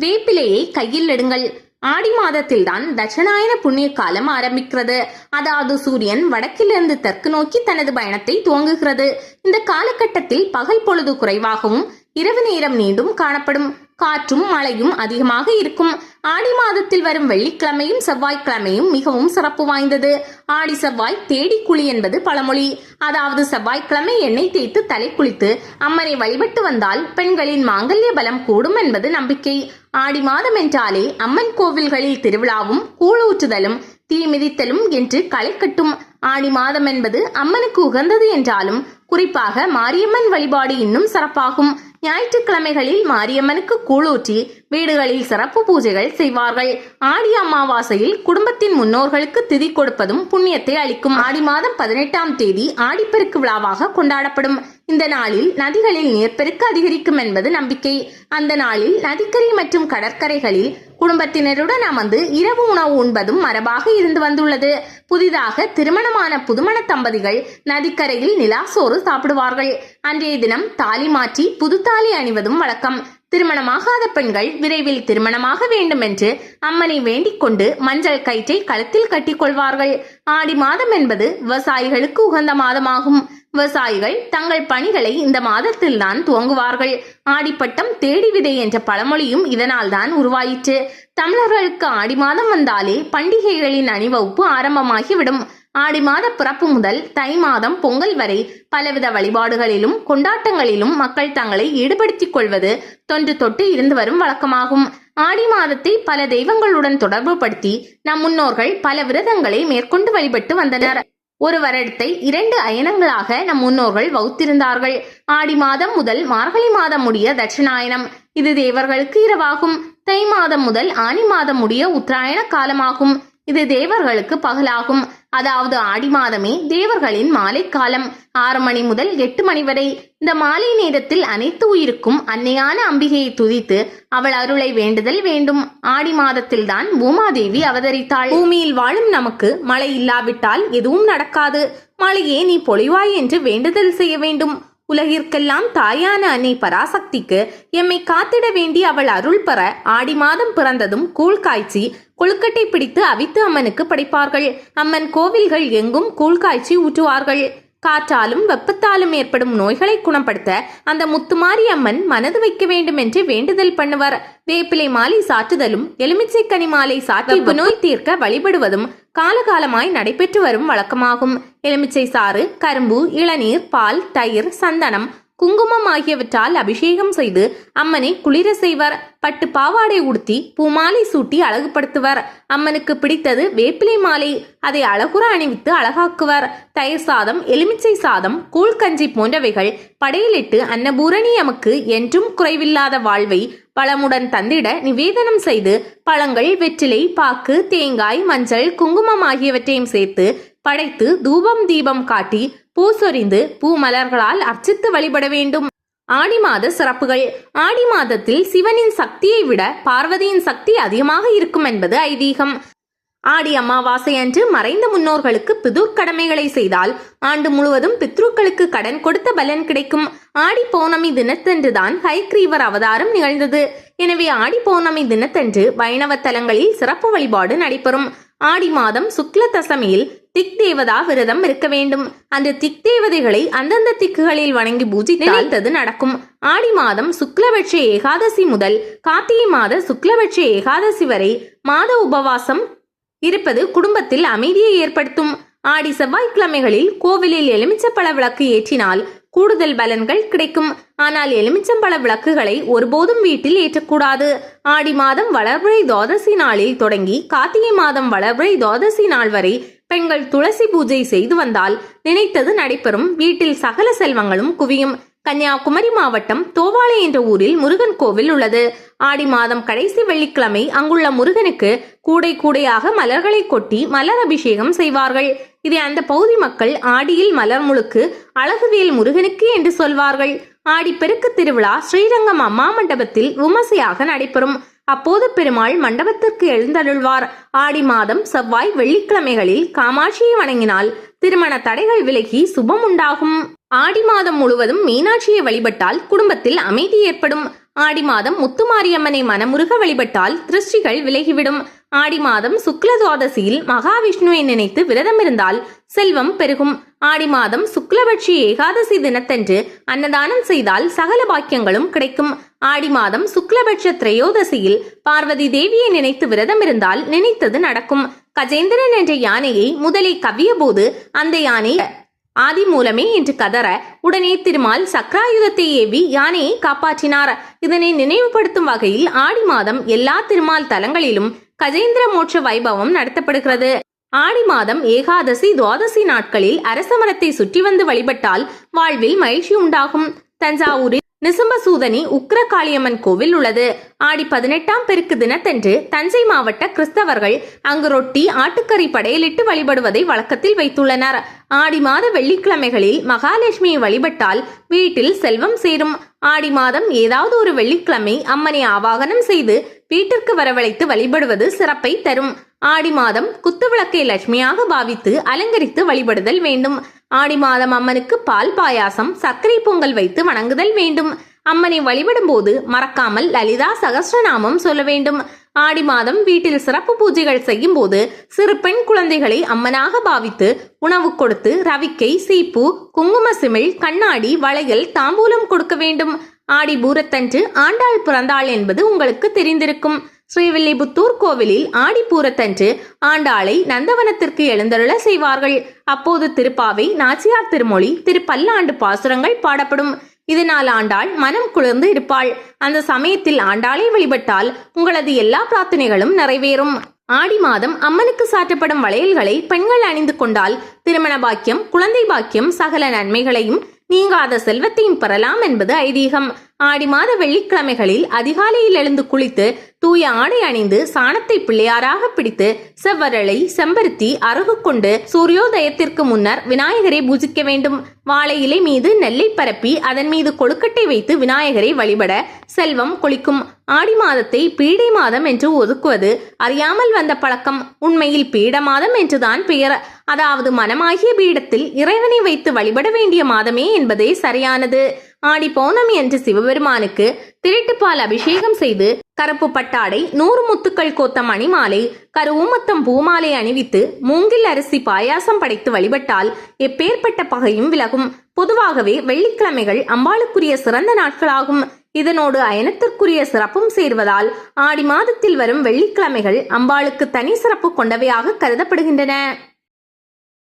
வேப்பிலையை கையில் எடுங்கள். ஆடி மாதத்தில்தான் தட்சநாயன புண்ணிய காலம் ஆரம்பிக்கிறது. அதாவது சூரியன் வடக்கிலிருந்து தெற்கு நோக்கி தனது பயணத்தை துவங்குகிறது. இந்த காலகட்டத்தில் பகல் பொழுது குறைவாகவும் இரவு நேரம் நீண்டும் காணப்படும். காற்றும் மழையும் அதிகமாக இருக்கும். ஆடி மாதத்தில் வரும் வெள்ளிக்கிழமையும் செவ்வாய்க்கிழமையும் மிகவும் சிறப்பு வாய்ந்தது. ஆடி செவ்வாய் தேடி குழி என்பது பழமொழி. அதாவது செவ்வாய்க்கிழமை எண்ணெய் தேய்த்து தலை குளித்து அம்மனை வழிபட்டு வந்தால் பெண்களின் மாங்கல்ய பலம் கூடும் என்பது நம்பிக்கை. ஆடி மாதம் என்றாலே அம்மன் கோவில்களில் திருவிழாவும் கூழூற்றுதலும் தீ மிதித்தலும் என்று களை கட்டும். ஆடி மாதம் என்பது அம்மனுக்கு உகந்தது என்றாலும் குறிப்பாக மாரியம்மன் வழிபாடு இன்னும் சிறப்பாகும். ஞாயிற்றுக்கிழமைகளில் மாரியம்மனுக்கு கூழூற்றி வீடுகளில் சிறப்பு பூஜைகள் செய்வார்கள். ஆடி அமாவாசையில் குடும்பத்தின் முன்னோர்களுக்கு திதி கொடுப்பதும் புண்ணியத்தை அளிக்கும். ஆடி மாதம் பதினெட்டாம் தேதி ஆடிப்பெருக்கு விழாவாக கொண்டாடப்படும். இந்த நாளில் நதிகளில் நீர்ப்பெருக்கு அதிகரிக்கும் என்பது நம்பிக்கை. அந்த நாளில் நதிக்கரை மற்றும் கடற்கரைகளில் குடும்பத்தினருடன் அமர்ந்து இரவு உணவு உண்பதும் மரபாக இருந்து வந்துள்ளது. புதிதாக திருமணமான புதுமண தம்பதிகள் நதிக்கரையில் நிலாசோறு சாப்பிடுவார்கள். அன்றைய தினம் தாலி மாற்றி புது தாலி அணிவதும் வழக்கம். திருமணமாகாத பெண்கள் விரைவில் திருமணமாக வேண்டும் என்று அம்மனை வேண்டிக் கொண்டு மஞ்சள் கயிற்றை கழுத்தில் கட்டிக் கொள்வார்கள் ஆடி மாதம் என்பது விவசாயிகளுக்கு உகந்த மாதமாகும். விவசாயிகள் தங்கள் பணிகளை இந்த மாதத்தில் தான் துவங்குவார்கள். ஆடிப்பட்டம் தேடி விதை என்ற பழமொழியும் இதனால் தான் உருவாயிற்று. தமிழர்களுக்கு ஆடி மாதம் வந்தாலே பண்டிகைகளின் அணிவகுப்பு ஆரம்பமாகிவிடும். ஆடி மாத பிறப்பு முதல் தை மாதம் பொங்கல் வரை பலவித வழிபாடுகளிலும் கொண்டாட்டங்களிலும் மக்கள் தங்களை ஈடுபடுத்திக் கொள்வது தொன்று தொட்டு இருந்து வரும் வழக்கமாகும். ஆடி மாதத்தை பல தெய்வங்களுடன் தொடர்பு படுத்தி நம் முன்னோர்கள் பல விரதங்களை மேற்கொண்டு வழிபட்டு வந்தனர். ஒரு வருடத்தை இரண்டு அயனங்களாக நம் முன்னோர்கள் வகுத்திருந்தார்கள். ஆடி மாதம் முதல் மார்கழி மாதம் முடிய தட்சிணாயனம். இது தேவர்களுக்கு இரவாகும். தை மாதம் முதல் ஆனி மாதம் முடிய உத்தராயண காலமாகும். இது தேவர்களுக்கு பகலாகும். அதாவது ஆடி மாதமே தேவர்களின் மாலை காலம் ஆறு மணி முதல் எட்டு மணி வரை இந்த மாலை நேரத்தில் அனைத்து உயிருக்கும் அன்னையான அம்பிகையை துதித்து அவள் அருளை வேண்டுதல் வேண்டும். ஆடி மாதத்தில் தான் பூமாதேவி அவதரித்தாள். பூமியில் வாழும் நமக்கு மழை இல்லாவிட்டால் எதுவும் நடக்காது. மழையே நீ பொழிவாய் என்று வேண்டுதல் செய்ய வேண்டும். உலகிற்கெல்லாம் தாயான அன்னை பராசக்திக்கு எம்மை காத்திட வேண்டி அவள் அருள் பெற ஆடி மாதம் பிறந்ததும் கூழ் காய்ச்சி கொழுக்கட்டை பிடித்து அவித்து அம்மனுக்கு படைப்பார்கள். அம்மன் கோவில்கள் எங்கும் கூழ் காய்ச்சி ஊற்றுவார்கள். காற்றாலும் வெப்பத்தாலும் ஏற்படும் நோய்களை குணப்படுத்த அந்த முத்துமாரி அம்மன் மனது வைக்க வேண்டும் என்று வேண்டுதல் பண்ணுவர். வேப்பிலை மாலை சாற்றுதலும் எலுமிச்சை கனி மாலை சாற்றி நோய் தீர்க்க வழிபடுவதும் காலகாலமாய் நடைபெற்று வரும் வழக்கமாகும். எலுமிச்சை சாறு கரும்பு இளநீர் பால் தயிர் சந்தனம் குங்குமம் ஆகியவற்றால் அபிஷேகம் செய்து அம்மனை குளிர செய்வர். பட்டு பாவாடை உடுத்தி பூமாலை சூட்டி அழகுபடுத்துவர். அம்மனுக்கு பிடித்தது வேப்பிலை மாலை. அதை அழகுற அணிவித்து அழகாக்குவர். தயிர் சாதம் எலுமிச்சை சாதம் கூழ்கஞ்சி போன்றவைகள் படையிலிட்டு அன்னபூரணி எமக்கு என்றும் குறைவில்லாத வாழ்வை பழமுடன் தந்திட நிவேதனம் செய்து பழங்கள் வெற்றிலை பாக்கு தேங்காய் மஞ்சள் குங்குமம் ஆகியவற்றையும் சேர்த்து படைத்து தூபம் தீபம் காட்டி பூ சொரிந்து பூ மலர்களால் அர்ச்சித்து வழிபட வேண்டும். ஆடி மாத சிறப்புகள். ஆடி மாதத்தில் சிவனின் சக்தியை விட பார்வதியின் சக்தி அதிகமாக இருக்கும் என்பது ஐதீகம். ஆடி அமாவாசை அன்று மறைந்த முன்னோர்களுக்கு பிதுர்க்கடமைகளை செய்தால் ஆண்டு முழுவதும் பித்ருக்களுக்கு கடன் கொடுத்த பலன் கிடைக்கும். ஆடி பௌர்ணமி தினத்தன்றுதான் ஹைக்ரீவர் அவதாரம் நிகழ்ந்தது. எனவே ஆடி பௌர்ணமி தினத்தன்று வைணவ தலங்களில் சிறப்பு வழிபாடு நடைபெறும். ஆடி மாதம் சுக்ல தசமியில் திக் தேவதா விரதம் இருக்க வேண்டும். அந்த திக் தேவதைகளை அந்தந்த திக்குகளில் வணங்கி பூஜித்தது நடக்கும். ஆடி மாதம் சுக்லபட்ச ஏகாதசி முதல் கார்த்திகை மாத சுக்லபட்ச ஏகாதசி வரை மாத உபவாசம் இருப்பது குடும்பத்தில் அமைதியை ஏற்படுத்தும். ஆடி செவ்வாய்க்கிழமைகளில் கோவிலில் எலுமிச்சப்பழ விளக்கு ஏற்றினால் கூடுதல் பலன்கள் கிடைக்கும். ஆனால் எலுமிச்சம்பழ விளக்குகளை ஒருபோதும் வீட்டில் ஏற்றக்கூடாது. ஆடி மாதம் வளர்பிறை துவாதசி நாளில் தொடங்கி கார்த்திகை மாதம் வளர்பிறை துவாதசி நாள் வரை பெண்கள் துளசி பூஜை செய்து வந்தால் நினைத்தது நடைபெறும். வீட்டில் சகல செல்வங்களும் குவியும். கன்னியாகுமரி மாவட்டம் தோவாளை என்ற ஊரில் முருகன் கோவில் உள்ளது. ஆடி மாதம் கடைசி வெள்ளிக்கிழமை அங்குள்ள முருகனுக்கு கூடை கூடையாக மலர்களை கொட்டி மலர் அபிஷேகம் செய்வார்கள். இதை அந்த பகுதி மக்கள் ஆடியில் மலர் முழுக்கு அழகுவேல் முருகனுக்கு என்று சொல்வார்கள். ஆடி பெருக்கு திருவிழா ஸ்ரீரங்கம் அம்மா மண்டபத்தில் விமர்சையாக நடைபெறும். அப்போது பெருமாள் மண்டபத்திற்கு எழுந்தருள்வார். ஆடி மாதம் செவ்வாய் வெள்ளிக்கிழமைகளில் காமாட்சியை வணங்கினால் திருமண தடைகள் விலகி சுபம் உண்டாகும். ஆடி மாதம் முழுவதும் மீனாட்சியை வழிபட்டால் குடும்பத்தில் அமைதி ஏற்படும். ஆடி மாதம் முத்துமாரியம்மனை மனமுருக வழிபட்டால் திருஷ்டிகள் விலகிவிடும். ஆடி மாதம் சுக்ல துவாதசியில் மகாவிஷ்ணுவை நினைத்து விரதம் இருந்தால் செல்வம் பெருகும். ஆடி மாதம் சுக்லபட்சி ஏகாதசி தினத்தன்று அன்னதானம் செய்தால் சகல பாக்கியங்களும் கிடைக்கும். ஆடி மாதம் சுக்லபட்ச திரையோதசியில் பார்வதி தேவியை நினைத்து விரதம் இருந்தால் நினைத்தது நடக்கும். கஜேந்திரன் என்ற யானையை முதலை கவ்விய போது அந்த யானை ஆதி மூலமே என்று கதற உடனே திருமால் சக்ராயுதத்தை ஏவி யானையை காப்பாற்றினார். இதனை நினைவுபடுத்தும் வகையில் ஆடி மாதம் எல்லா திருமால் தலங்களிலும் கஜேந்திர மோட்ச வைபவம் நடத்தப்படுகிறது. ஆடி மாதம் ஏகாதசி துவாதசி நாட்களில் அரச மரத்தை சுற்றி வந்து வழிபட்டால் வாழ்வில் மகிழ்ச்சி உண்டாகும். தஞ்சாவூரில் நிசும்பசூதனி உக்ர காளியம்மன் கோவில் உள்ளது. ஆடி பதினெட்டாம் பெருக்கு தினத்தன்று தஞ்சை மாவட்ட கிறிஸ்தவர்கள் அங்கு ரொட்டி ஆட்டுக்கறி படையலிட்டு வழிபடுவதை வழக்கத்தில் வைத்துள்ளனர். ஆடி மாத வெள்ளிக்கிழமைகளில் மகாலட்சுமியை வழிபட்டால் வீட்டில் செல்வம் சேரும். ஆடி மாதம் ஏதாவது ஒரு வெள்ளிக்கிழமை அம்மனை ஆவாகனம் செய்து வீட்டிற்கு வரவழைத்து வழிபடுவது சிறப்பை தரும். ஆடி மாதம் குத்துவிளக்கை லட்சுமியாக பாவித்து அலங்கரித்து வழிபடுதல் வேண்டும். ஆடி மாதம் அம்மனுக்கு பால் பாயாசம் சர்க்கரை பொங்கல் வைத்து வணங்குதல் வேண்டும். அம்மனை வழிபடும் போது மறக்காமல் லலிதா சகஸ்ரநாமம் சொல்ல வேண்டும். ஆடி மாதம் வீட்டில் சிறப்பு பூஜைகள் செய்யும் போது சிறு பெண் குழந்தைகளை அம்மனாக பாவித்து உணவு கொடுத்து ரவிக்கை சீப்பு குங்கும சிமிழ் கண்ணாடி வளையல் தாம்பூலம் கொடுக்க வேண்டும். ஆடி பூரத்தன்று ஆண்டாள் பிறந்தாள் என்பது உங்களுக்கு தெரிந்திருக்கும். ஸ்ரீவில்லிபுத்தூர் கோவிலில் ஆடிப்பூரத்தன்று ஆண்டாளை நந்தவனத்திற்கு எழுந்தருள செய்வார்கள். அப்போது திருப்பாவை நாச்சியார் திருமொழி திருப்பல்லாண்டு பாசுரங்கள் பாடப்படும். இதனால் ஆண்டாள் மனம் குளிர்ந்து இருப்பாள். அந்த சமயத்தில் ஆண்டாளை வழிபட்டால் உங்களது எல்லா பிரார்த்தனைகளும் நிறைவேறும். ஆடி மாதம் அம்மனுக்கு சாற்றப்படும் வளையல்களை பெண்கள் அணிந்து கொண்டால் திருமண பாக்கியம் குழந்தை பாக்கியம் சகல நன்மைகளையும் நீங்காத செல்வத்தையும் பெறலாம் என்பது ஐதீகம். ஆடி மாத வெள்ளிக்கிழமைகளில் அதிகாலையில் எழுந்து குளித்து தூய ஆடை அணிந்து சாணத்தை பிள்ளையாராக பிடித்து செவ்வரளை செம்பருத்தி அருகு கொண்டு சூரியோதயத்திற்கு முன்னர் விநாயகரை பூஜிக்க வேண்டும். வாழை இலை மீது நெல்லை பரப்பி அதன் மீது கொழுக்கட்டை வைத்து விநாயகரை வழிபட செல்வம் கொளிக்கும். ஆடி மாதத்தை பீடை மாதம் என்று ஒதுக்குவது அறியாமல் வந்த பழக்கம். உண்மையில் பீட மாதம் என்றுதான் பெயர். அதாவது மனமாகிய பீடத்தில் இறைவனை வைத்து வழிபட வேண்டிய மாதமே என்பதே சரியானது. ஆடி பௌர்ணமி என்று சிவபெருமானுக்கு திருட்டுப்பால் அபிஷேகம் செய்து கருப்பு பட்டாடை நூறு முத்துக்கள் கோத்த மணிமாலை கருவூமத்தம் பூமாலை அணிவித்து மூங்கில் அரிசி பாயாசம் படைத்து வழிபட்டால் எப்பேற்பட்ட பகையும் விலகும். பொதுவாகவே வெள்ளிக்கிழமைகள் அம்பாளுக்குரிய சிறந்த நாட்களாகும். இதனோடு அயனத்திற்குரிய சிறப்பும் சேர்வதால் ஆடி மாதத்தில் வரும் வெள்ளிக்கிழமைகள் அம்பாளுக்கு தனி சிறப்பு கொண்டவையாக கருதப்படுகின்றன.